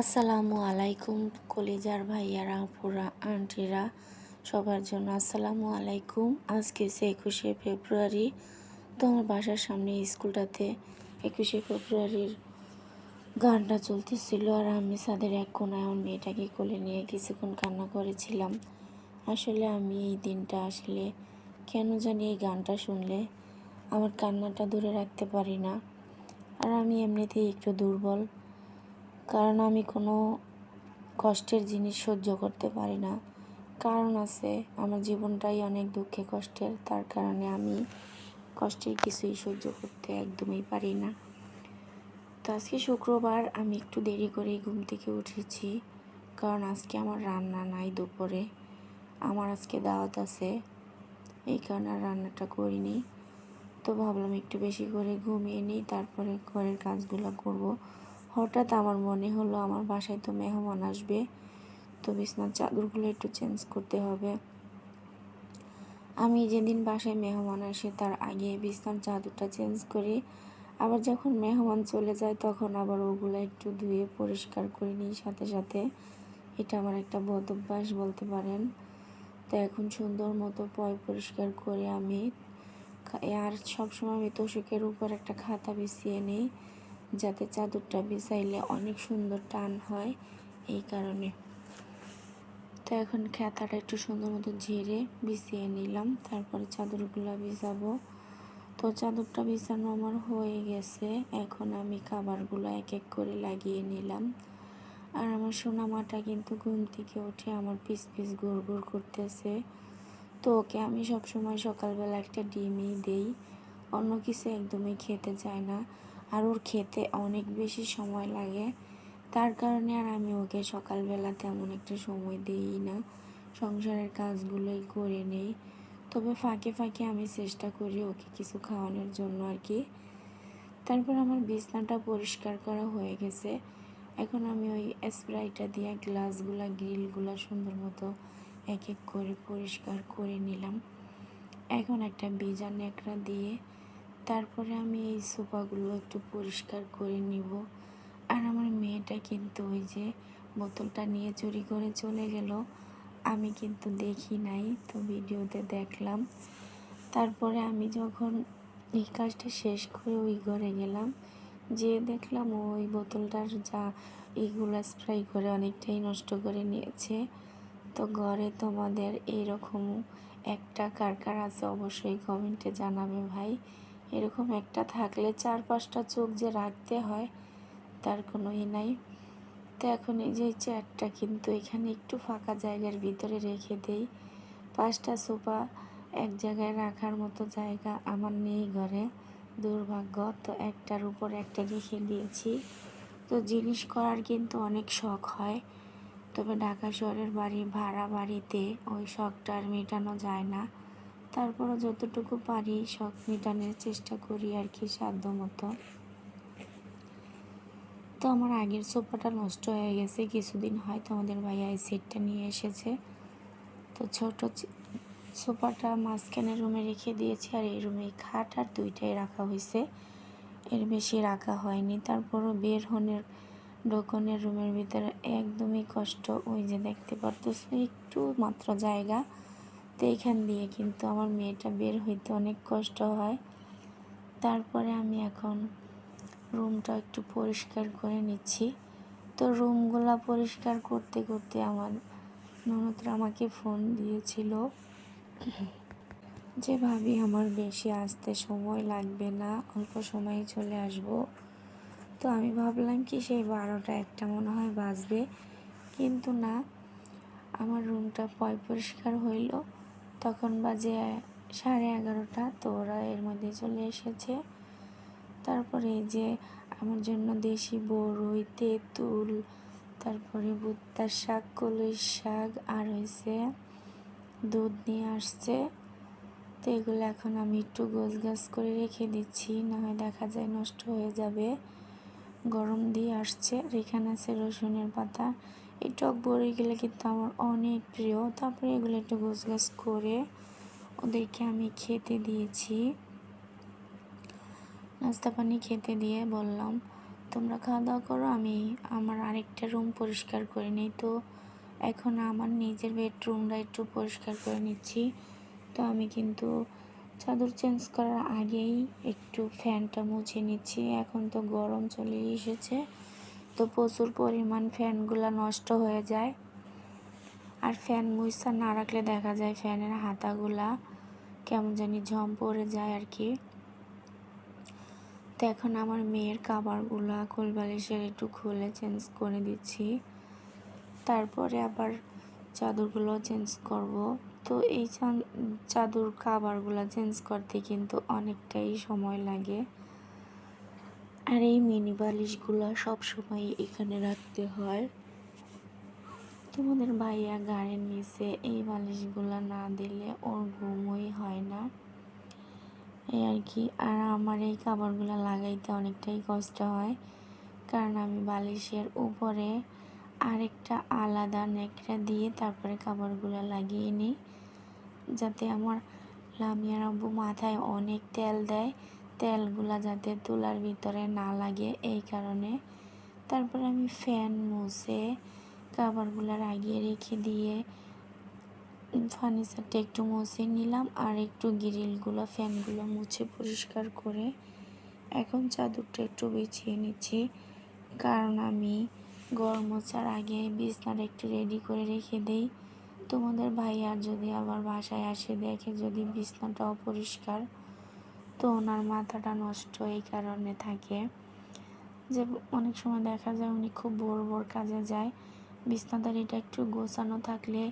আসসালামু আলাইকুম কলিজার ভাইয়ারা আপুরা আন্টিরা, সবার জন্য আসসালামু আলাইকুম। আজকে সে একুশে ফেব্রুয়ারি, তো আমার বাসার সামনে স্কুলটাতে একুশে ফেব্রুয়ারির গানটা চলতেছিল আর আমি সাদের এক কোনায় আমার মেয়েটাকে কোলে নিয়ে কিছুক্ষণ কান্না করেছিলাম। আসলে আমি এই দিনটা আসলে কেন জানি এই গানটা শুনলে আমার কান্নাটা ধরে রাখতে পারি না। আর আমি এমনিতেই একটু দুর্বল। কারণ আমি কোনো কষ্টের জিনিস সহ্য করতে পারি না। কারণ আছে, আমার জীবনটাই অনেক দুঃখে কষ্টের, তার কারণে আমি কষ্টের কিছুই সহ্য করতে একদমই পারি না। তো আজকে শুক্রবার আমি একটু দেরি করে ঘুম থেকে উঠেছি, কারণ আজকে আমার রান্না নাই দুপুরে। আমার আজকে দাওয়াত আছে, এই কারণে রান্নাটা করিনি। তো ভাবলাম একটু বেশি করে ঘুমিয়ে নিই, তারপরে ঘরের কাজগুলো করব। হঠাৎ আমার মনে হলো আমার বাসায় তো মেহমান আসবে, তো বিছনার চাদরগুলো একটু চেঞ্জ করতে হবে। আমি যেদিন বাসায় মেহমান আসে তার আগে বিছনার চাদরটা চেঞ্জ করি। আবার যখন মেহমান চলে যায় তখন আবার ওগুলো একটু ধুয়ে পরিষ্কার করে নিই সাথে সাথে। এটা আমার একটা বদ অভ্যাস বলতে পারেন। তো এখন সুন্দর মতো পয় পরিষ্কার করে আমি আর সবসময় আমি তোষকের উপর একটা খাতা বিছিয়ে নিই। যাতে চাদরটা বিছাইলে অনেক সুন্দর টান হয় এই কারণে। তো এখন খাতাটা একটু সুন্দর মতো ঝেড়ে বিছিয়ে নিলাম, তারপরে চাদরগুলো বিছাবো তো চাদরটা বিছানো আমার হয়ে গেছে, এখন আমি খাবারগুলো এক এক করে লাগিয়ে নিলাম। আর আমার সোনামাটা কিন্তু ঘুম থেকে উঠে আমার পিস পিস গোর গোর করতেছে। তো ওকে আমি সবসময় সকালবেলা একটা ডিমই দেই, অন্য কিছু একদমই খেতে চায় না। আর ওর খেতে অনেক বেশি সময় লাগে। তার কারণে আর আমি ওকে সকালবেলা তেমন একটা সময় দিই না। সংসারের কাজগুলোই করে নেই। তবে ফাঁকে ফাঁকে আমি চেষ্টা করি ওকে কিছু খাওয়ানোর জন্য আর কি। তারপর আমার বিছনাটা পরিষ্কার করা হয়ে গেছে। এখন আমি ওই স্প্রাইটা দিয়ে গ্লাসগুলা, গ্রিলগুলা সুন্দর মতো এক এক করে পরিষ্কার করে নিলাম। এখন একটা বিজা ন্যাকড়া দিয়ে তারপরে আমি এই সোফাগুলো একটু পরিষ্কার করে নিব। আর আমার মেয়েটা কিন্তু ওই যে বোতলটা নিয়ে চুরি করে চলে গেল। আমি কিন্তু দেখি নাই, তো ভিডিওতে দেখলাম। তারপরে আমি যখন এই কাজটা শেষ করে ওই ঘরে গেলাম যে দেখলাম ওই বোতলটার যা এইগুলো স্প্রাই করে অনেকটাই নষ্ট করে নিয়েছে। তো ঘরে তোমাদের এইরকম একটা কার কার আছে অবশ্যই কমেন্টে জানাবে ভাই। এরকম একটা থাকলে চার পাঁচটা চোখ যে রাখতে হয়, তার কোনো ই নাই। তো এখন এই যে চেয়ারটা কিন্তু এখানে একটু ফাঁকা জায়গার ভিতরে রেখে দেই। পাঁচটা সোফা এক জায়গায় রাখার মতো জায়গা আমার নেই ঘরে, দুর্ভাগ্য। তো একটার উপর একটা রেখে দিয়েছি। তো জিনিস করার কিন্তু অনেক শখ হয়। তবে ঢাকা শহরের বাড়ি, ভাড়া বাড়িতে ওই শখটা আর মেটানো যায় না। তারপরও যতটুকু পারি শখ মেটানোর চেষ্টা করি আর কি সাধ্য মতো। তো আমার আগের সোফাটা নষ্ট হয়ে গেছে, কিছুদিন হয়তো আমাদের ভাইয়া এই সেটটা নিয়ে এসেছে। তো ছোট সোফাটা মাঝখানে রুমে রেখে দিয়েছি আর এই রুমে খাট আর দুইটাই রাখা হয়েছে। এর বেশি রাখা হয়নি। তারপরও বের হনের ডোকনের রুমের ভিতরে একদমই কষ্ট। ওই যে দেখতে পারতো একটু মাত্র জায়গা। তো এইখান দিয়ে কিন্তু আমার মেয়েটা বের হইতে অনেক কষ্ট হয়। তারপরে আমি এখন রুমটা একটু পরিষ্কার করে নিচ্ছি। তো রুমগুলা পরিষ্কার করতে করতে আমার ননদরা আমাকে ফোন দিয়েছিল যে, ভাবি, আমার বেশি আসতে সময় লাগবে না, অল্প সময়ে চলে আসব। তো আমি ভাবলাম কি সেই বারোটা একটা মনে হয় বাজবে। কিন্তু না, আমার রুমটা পয় পরিষ্কার হইল। তখন বাজে সাড়ে এগারোটা তো ওরা এর মধ্যে চলে এসেছে। তারপরে যে আমার জন্য দেশি বড়ই তেঁতুল, তারপরে বুত্তার শাক, কলই শাক আর হয়েছে দুধ নিয়ে আসছে। তো এগুলো এখন আমি একটু গোছ গাছ করে রেখে দিচ্ছি, না হয় দেখা যায় নষ্ট হয়ে যাবে। গরম দিয়ে আসছে এখানে আছে রসুনের পাতা। এই টক বড়িগুলো কিন্তু আমার অনেক প্রিয়। তারপরে এগুলো একটু গোছ গাছ করে ওদেরকে আমি খেতে দিয়েছি। নাস্তা পানি খেতে দিয়ে বললাম, তোমরা খাওয়া দাওয়া করো, আমি আমার আরেকটা রুম পরিষ্কার করে নিই। তো এখন আমার নিজের বেডরুমটা একটু পরিষ্কার করে নিচ্ছি। তো আমি কিন্তু চাদর চেঞ্জ করার আগেই একটু ফ্যানটা মুছে নিচ্ছি। এখন তো গরম চলে এসেছে। তো প্রচুর পরিমাণ ফ্যানগুলো নষ্ট হয়ে যায়। আর ফ্যান মুছা না রাখলে দেখা যায় ফ্যানের হাতাগুলা কেমন জানি ঝম পড়ে যায় আর কি। তো এখন আমার মেয়ের কাবারগুলা কোলবালিশের একটু খুলে চেঞ্জ করে দিচ্ছি। তারপরে আবার চাদরগুলো চেঞ্জ করব। তো এই চাদর কাবারগুলো চেঞ্জ করতে কিন্তু অনেকটাই সময় লাগে। আর এই মিনি বালিশগুলো সবসময় এখানে রাখতে হয়। তোমাদের ভাইয়া গাড়ির নিচে এই বালিশগুলো না দিলে ওর ঘুমই হয় না। এই আর কি। আর আমার এই কাপড়গুলো লাগাইতে অনেকটাই কষ্ট হয়, কারণ আমি বালিশের উপরে আরেকটা আলাদা নেকড়া দিয়ে তারপরে কাপড়গুলো লাগিয়ে নিই, যাতে আমার লামিয়ার আব্বু মাথায় অনেক তেল দেয়। তেলগুলা যাতে তুলার ভিতরে না লাগে, এই কারণে। তারপরে আমি ফ্যান মুছে কাপড়গুলো লাগিয়ে রেখে দিয়ে ফার্নিচারটা একটু মুছে নিলাম আর একটু গ্রিলগুলো, ফ্যানগুলো মুছে পরিষ্কার করে এখন চাদরটা একটু বিছিয়ে নিচ্ছি। কারণ আমি গরম মোছার আগে বিছনাটা একটু রেডি করে রেখে দেই। তোমাদের ভাইয়ার যদি আবার বাসায় আসে, দেখে যদি বিছনাটা অপরিষ্কার তো ওনার মাথাটা নষ্ট এই কারণে থাকে। যে অনেক সময় দেখা যায় উনি খুব ভোর ভোর কাজে যায় বিছনাদারিটা একটু গোছানো থাকলে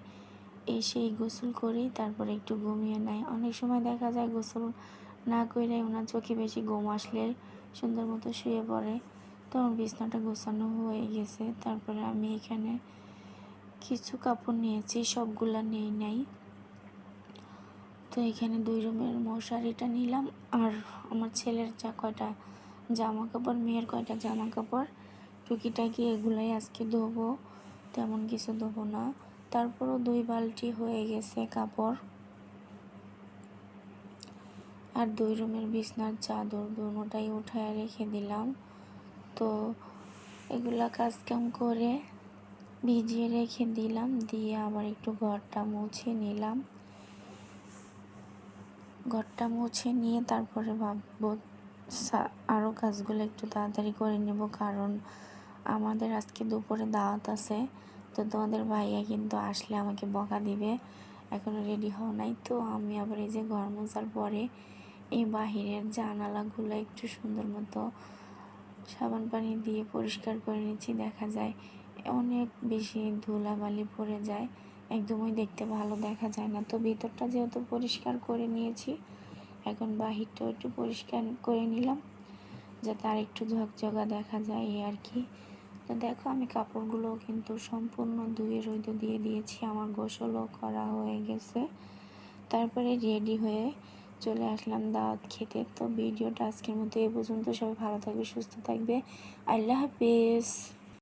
এসেই গোসল করি, তারপরে একটু ঘুমিয়ে নেয়। অনেক সময় দেখা যায় গোসল না করে ওনার চোখে বেশি ঘুম আসলে সুন্দর মতো শুয়ে পড়ে। তখন বিছনাটা গোছানো হয়ে গেছে, তারপরে আমি এখানে কিছু কাপড় নিয়েছি, সবগুলা নেই নাই। তো এখানে দুই রুমের মশারিটা নিলাম। আর আমার ছেলের যা কয়টা জামা কাপড় মেয়ের কয়টা জামা কাপড় টুকিটাকি এগুলাই আজকে ধোবো। তেমন কিছু ধোবো না। তারপরও দুই বালতি হয়ে গেছে কাপড়। আর দুই রুমের বিছনার চাদর দুটাই উঠায় রেখে দিলাম। তো এগুলা কাজ কাম করে ভিজিয়ে রেখে দিলাম। দিয়ে আবার একটু ঘরটা মুছে নিলাম। ঘরটা মুছে নিয়ে তারপরে ভাববো আরও কাজগুলো একটু তাড়াতাড়ি করে নেব। কারণ আমাদের আজকে দুপুরে দাওয়াত আছে, তো তোমাদের ভাইয়া কিন্তু আসলে আমাকে বকা দিবে। এখনও রেডি হওয়া নাই, তো আমি আবার এই যে ঘর মোছার পরে এই বাহিরের জানালাগুলো একটু সুন্দর মতো সাবান পানি দিয়ে পরিষ্কার করে নিচ্ছি, দেখা যায় অনেক বেশি ধুলাবালি পড়ে যায়। একদমই দেখতে ভালো দেখা যায় না। তো ভিতরটা যেহেতু পরিষ্কার করে নিয়েছি, এখন বাহিরটাও একটু পরিষ্কার করে নিলাম, যাতে আর একটু ঝকঝকা দেখা যায় এই আর কি। তো দেখো আমি কাপড়গুলো কিন্তু সম্পূর্ণ ধুয়ে রইদ দিয়ে দিয়েছি, আমার গোসলও করা হয়ে গেছে। তারপরে রেডি হয়ে চলে আসলাম দাওয়াত খেতে। তো ভিডিওটা আজকের মতো এ পর্যন্ত। সবাই ভালো থাকবে, সুস্থ থাকবে। আল্লাহ হাফিজ।